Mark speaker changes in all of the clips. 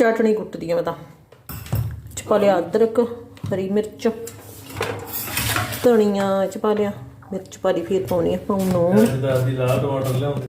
Speaker 1: ਚਟਣੀ ਕੁੱਟਦੀ ਆ ਮੈਂ ਤਾਂ। ਚ ਪਾ ਲਿਆ ਅਦਰਕ, ਹਰੀ ਮਿਰਚ, ਧਨੀਆ ਚ ਪਾ ਲਿਆ। ਮਿਰਚ ਪਾ ਲਈ, ਫਿਰ ਪਾਉਣੀ ਆ, ਪਾਉਣੋਂ
Speaker 2: ਜਿੱਦਾਂ ਅਸੀਂ ਲਾਲ ਟਮਾਟਰ ਲਿਆਉਂਦੇ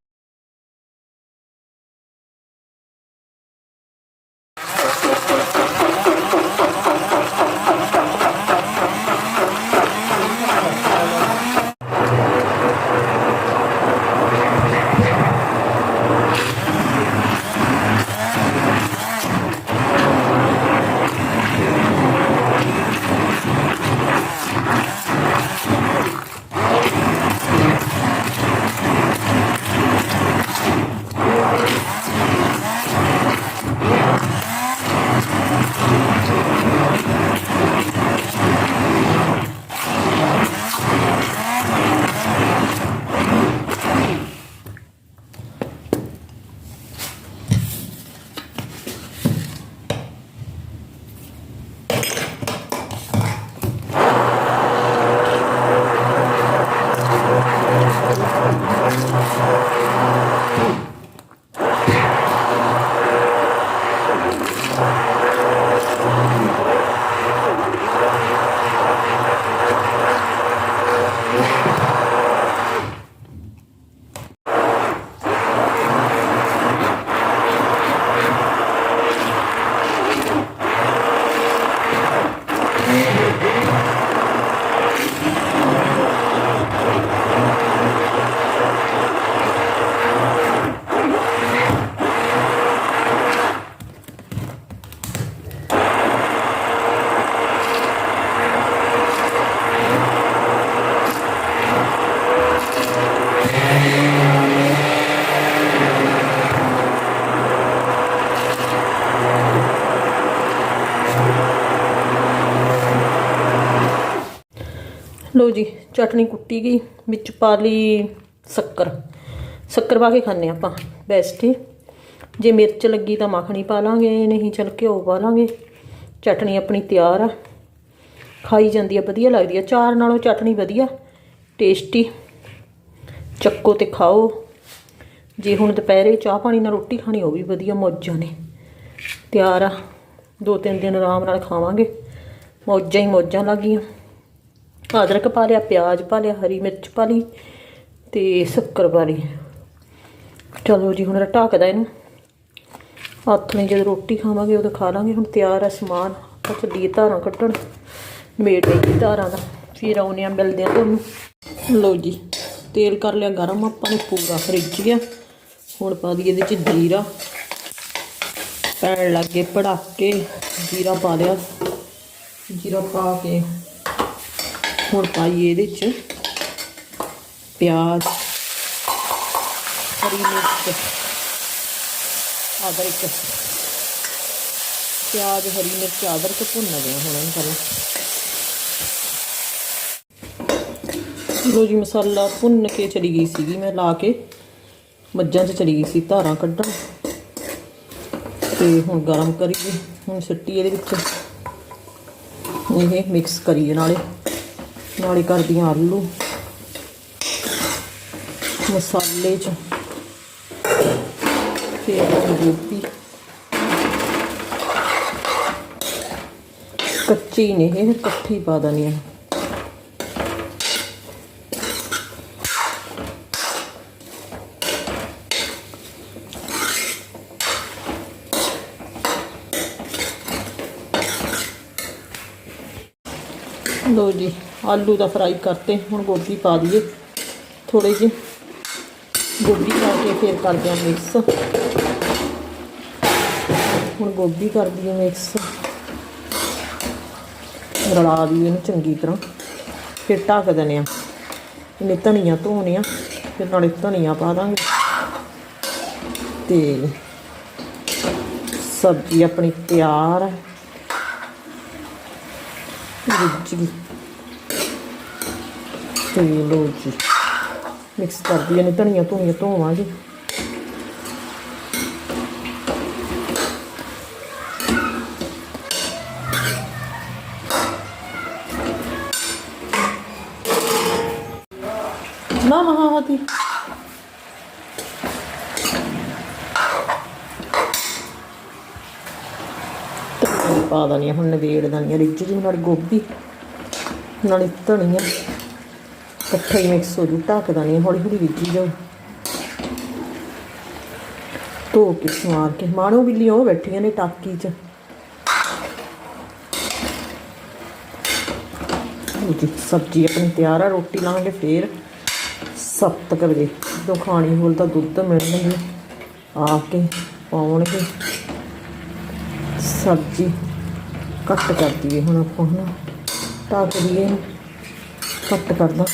Speaker 2: Thank you.
Speaker 1: ਲੋ ਜੀ, ਚਟਨੀ ਕੁੱਟੀ ਗਈ, ਵਿੱਚ ਪਾ ਲਈ ਸ਼ੱਕਰ। ਸ਼ੱਕਰ ਪਾ ਕੇ ਖਾਂਦੇ ਹਾਂ ਆਪਾਂ ਬੈਸਟ ਹੀ ਜੇ ਮਿਰਚ ਲੱਗੀ ਤਾਂ ਮੱਖਣੀ ਪਾ ਲਾਂਗੇ, ਨਹੀਂ ਚਲ ਘਿਓ ਪਾ ਲਾਂਗੇ। ਚਟਨੀ ਆਪਣੀ ਤਿਆਰ ਆ। ਖਾਈ ਜਾਂਦੀ ਆ, ਵਧੀਆ ਲੱਗਦੀ ਆ। ਚਾਰ ਨਾਲੋਂ ਚਟਨੀ ਵਧੀਆ ਟੇਸਟੀ ਚੱਕੋ ਤੇ ਖਾਓ। ਜੇ ਹੁਣ ਦੁਪਹਿਰੇ ਚਾਹ ਪਾਣੀ ਨਾਲ ਰੋਟੀ ਖਾਣੀ, ਉਹ ਵੀ ਵਧੀਆ, ਮੌਜਾਂ ਨੇ। ਤਿਆਰ ਆ। ਦੋ ਤਿੰਨ ਦਿਨ ਆਰਾਮ ਨਾਲ ਖਾਵਾਂਗੇ। ਮੌਜਾਂ ਹੀ ਮੌਜਾਂ ਲੱਗੀਆਂ। ਅਦਰਕ ਪਾ ਲਿਆ, ਪਿਆਜ਼ ਪਾ ਲਿਆ, ਹਰੀ ਮਿਰਚ ਪਾ ਲਈ ਤੇ ਸ਼ੱਕਰ ਪਾ ਲਈ। ਚਲੋ ਜੀ, ਹੁਣ ਢੱਕਦਾ ਇਹਨੂੰ। ਹੱਥ ਨੇ ਜਦੋਂ ਰੋਟੀ ਖਾਵਾਂਗੇ, ਉਦੋਂ ਖਾ ਲਾਂਗੇ। ਹੁਣ ਤਿਆਰ ਆ ਸਮਾਨ, ਆਪਾਂ ਚੱਲੀਏ ਧਾਰਾਂ ਕੱਢਣ। ਮੇਟ ਦੀ ਧਾਰਾਂ ਦਾ, ਫਿਰ ਆਉਨੇ ਆ ਮਿਲਦੇ ਆ ਤੁਹਾਨੂੰ। ਲਓ ਜੀ, ਤੇਲ ਕਰ ਲਿਆ ਗਰਮ, ਆਪਾਂ ਨੇ ਪੂਰਾ ਫਰਿੱਜ ਗਿਆ ਹੁਣ ਪਾ ਦਈਏ ਇਹਦੇ ਚ ਜੀਰਾ। ਪੈਣ ਲੱਗੇ ਪੜਾਕੇ, ਜੀਰਾ ਪਾ ਲਿਆ। ਜੀਰਾ ਪਾ ਕੇ ਹੁਣ ਪਾਈਏ ਇਹਦੇ ਚ ਪਿਆਜ਼, ਹਰੀ ਮਿਰਚ, ਅਦਰਕ। ਪਿਆਜ਼, ਹਰੀ ਮਿਰਚ, ਅਦਰਕ ਭੁੰਨ ਹਾਂ ਹੁਣ ਇਹਨੂੰ ਪਹਿਲਾਂ। ਲੋ ਜੀ, ਮਸਾਲਾ ਭੁੰਨ ਕੇ ਚਲੀ ਗਈ ਸੀਗੀ ਮੈਂ, ਲਾ ਕੇ ਮੱਝਾਂ 'ਚ ਚਲੀ ਗਈ ਸੀ, ਧਾਰਾਂ ਕੱਢਣ। ਤੇ ਹੁਣ ਗਰਮ ਕਰੀਏ, ਹੁਣ ਸਿੱਟੀ ਇਹਦੇ ਵਿੱਚ। ਇਹ ਮਿਕਸ ਕਰੀਏ ਨਾਲੇ। ਨਾਲੇ ਕਰਦੀਆਂ ਆਲੂ। ਮਸਾਲੇ 'ਚ। ਫਿਰ ਗੋਭੀ ਕੱਚੀ ਨੇ ਇਹ, ਇਕੱਠੀ ਪਾ ਦਣੀ ਆ। ਲੋ ਜੀ। ਆਲੂ ਦਾ ਫਰਾਈ ਕਰਤੇ, ਹੁਣ ਗੋਭੀ ਪਾ ਦਈਏ। ਥੋੜੇ ਜਿਹੇ ਗੋਭੀ ਪਾ ਕੇ ਫਿਰ ਕਰਦੇ ਹਾਂ ਮਿਕਸ ਹੁਣ ਗੋਭੀ ਕਰ ਦਈਏ ਮਿਕਸ ਰਲਾ ਦਈਏ ਇਹਨੂੰ ਚੰਗੀ ਤਰ੍ਹਾਂ। ਫਿਰ ਢੱਕ ਦਿੰਦੇ ਆ। ਇਹਨੇ ਧਨੀਆ ਧੋਣੇ ਆ, ਫਿਰ ਨਾਲੇ ਧਨੀਆ ਪਾ ਦਾਂਗੇ। ਤੇ ਸਬਜ਼ੀ ਆਪਣੀ ਤਿਆਰ ਹੈ ਰਿੱਝ ਤੇ ਲੋ ਜੀ। ਮਿਕਸ ਕਰ ਦਈਏ ਨੇ ਧਨੀਆ ਧੁਨੀਆ ਧੋਵਾਂਗੇ ਨਾ ਮਹਾਵਤੀ ਪਾ ਦੇਣੀ ਆ, ਹੁਣ ਨਵੇੜ ਦੇਣੀ ਆ, ਰਿੱਝ ਜੀ ਨਾਲ ਗੋਭੀ, ਨਾਲੇ ਧਨੀਆ। ਇਕੱਠਾ ਹੀ ਮਿਕਸ ਹੋ ਜੂ ਢੱਕਦਾ ਦੇਣੀ ਹੌਲੀ ਹੌਲੀ ਰਿੱਝੀ ਜਾਓ ਧੋ ਕੇ, ਸਵਾਰ ਕੇ, ਮਾਣੋ ਬਿੱਲੀਆਂ ਉਹ ਬੈਠੀਆਂ ਨੇ ਟਾਕੀ 'ਚ। ਜੀ, ਸਬਜ਼ੀ ਆਪਣੀ ਤਿਆਰ ਆ, ਰੋਟੀ ਲਾਂਗੇ ਫੇਰ 7 ਵਜੇ। ਜਦੋਂ ਖਾਣੀ ਹੋਲ ਤਾਂ ਦੁੱਧ ਮਿਲਣਗੇ, ਆ ਕੇ ਪਾਉਣਗੇ। ਸਬਜ਼ੀ ਕੱਟ ਕਰ ਦਈਏ ਹੁਣ ਆਪਾਂ, ਹਨਾ। ਢੱਕ ਦਈਏ, ਕੱਟ ਕਰਦਾ।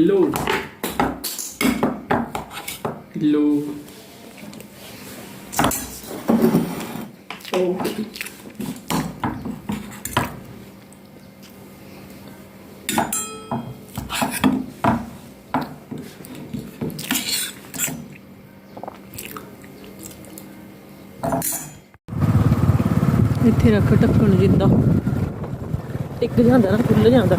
Speaker 3: Hello. Hello. Oh.
Speaker 1: ਇੱਥੇ ਰੱਖ ਢੱਕਣ ਜਿੱਦਾਂ ਟਿਕ ਜਾਂਦਾ ਨਾ ਖੁੱਲ ਜਾਂਦਾ